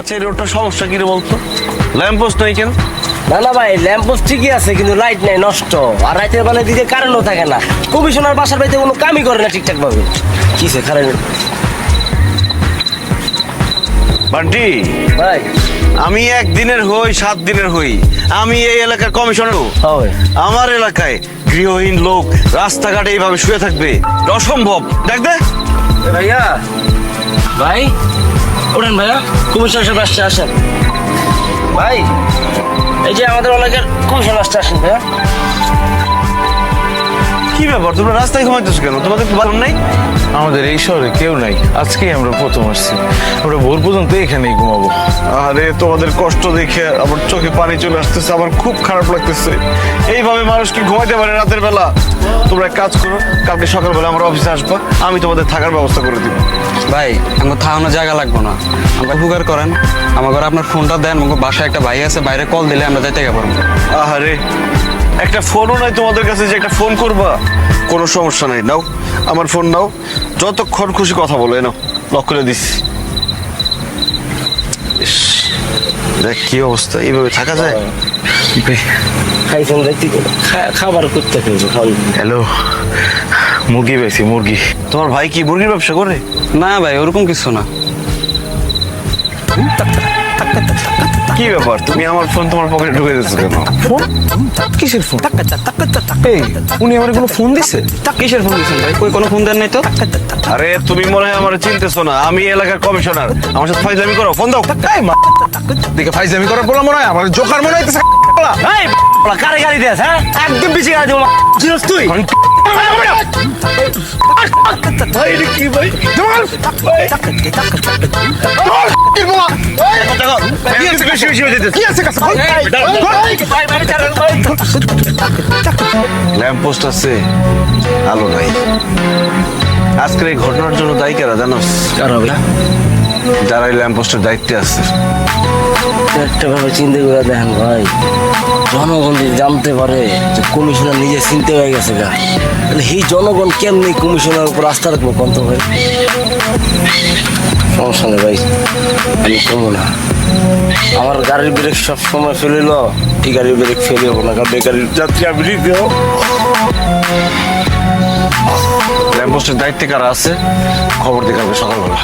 আচ্ছা এই রোডটা সমস্যা কি রে বলতো? ল্যাম্পোস্ট নেই কেন? না না ভাই ল্যাম্পোস্ট ঠিকই আছে কিন্তু লাইট নেই নষ্ট। আর রাতের বেলা দিকে কারেন্টও থাকে না। কমিশনার বাসার বাড়িতে কোনো কামই করে না ঠিকঠাক ভাবে কিসে কারেন্ট বান্টি ভাই। আমি একদিনের হই সাত দিনের হই। আমি এই এলাকার কমিশনার আমার এলাকায় গৃহহীন লোক রাস্তাঘাটে এইভাবে শুয়ে থাকবে। অসম্ভব। দেখ দে। ভাইয়া। ভাই ওঠেন ভাইয়া কমিশনার সাহেব আসছে আসেন। ভাই। এই যে আমাদের এলাকার কমিশনার আসছে আসেন ভাইয়া। কি ব্যাপার? তোমরা রাস্তায় ঘুমাইতেছো কেন? তোমাদের কি বারণ নাই? আমাদের এই শহরে কেউ নাই। আজকেই আমরা প্রথম আসছি। আমরা ভোর পর্যন্ত এখানেই ঘুমাবো। আরে তোমাদের কষ্ট দেখে আমার চোখে পানি চলে আসতেছে আমার খুব খারাপ লাগতেছে। এইভাবে মানুষ কি ঘুমাইতে পারে রাতের বেলা? তোমরা এক কাজ করো কালকে সকালবেলা আমার অফিসে আসবা আমি তোমাদের থাকার ব্যবস্থা করে দিব। ভাই আমার থাকানোর জায়গা লাগবো না। আমাকে উপকার করেন। আমার ঘরে আপনার ফোনটা দেন আমাকে বাসায় একটা ভাই আছে বাইরে কল দিলে আমরা যাইতে পারব। আহারে একটা ফোনও নাই তোমাদের কাছে যে একটা ফোন করবা? কোনো সমস্যা নাই নাও আমার ফোন নাও। যতক্ষণ খুশি কথা বলো এ নাও লক করে দিচ্ছি ইস, দেখ কি অবস্থা এইভাবে থাকা যায়? খাইছেন দেখতে খা- খাবার করতে হ্যালো মুরগি পেয়েছি মুরগি। তোমার ভাই কি মুরগির ব্যবসা করে? না ভাই ওরকম কিছু না। কি ব্যাপার তুমি আমার ফোন তোমার পকেটে ঢুকে দিচ্ছ কেন কিসের ফোন এই উনি আমার কোনো ফোন দিছে কিসের ফোন দিচ্ছেন ভাই কই কোনো ফোন দেন নাই তো আরে তুমি মনে হয় আমার চিনতেছো না আমি এলাকার কমিশনার আমার সাথে ফাইজলামি করো ফোন দাও এই মা দেখে ফাইজলামি করার বলা মনে হয় আমার জোকার মনে হইতেছে এই কারে গাড়ি দেস হ্যাঁ একদম বেশি গাড়ি দেবো চিনস তুই বেশি বেশি হয়ে যেতেছে ল্যাম্পপোস্ট আছে আলো নাই আজকের এই ঘটনার জন্য দায়ী কারা হবে যারা এই ল্যাম্পপোস্টের দায়িত্বে আছে। একটা ভাবে চিন্তা করে দেখেন ভাই। জনগণ যদি জানতে পারে যে কমিশনার নিজে চিনতে হয়ে গেছে গা। তাহলে এই জনগণ কেমনি কমিশনার উপর আস্থা রাখব কন্ত ভাই? সমস্যা নেই ভাই, আমি করব না। আমার গাড়ির ব্রেক সব সময় ফেলিল এই গাড়ির ব্রেক ফেলে হব না কারণ এই যাত্রী আমি নিতে হব। ল্যাম্পপোস্টের দায়িত্বে কারা আছে? খবর দেখাবে সকালবেলা।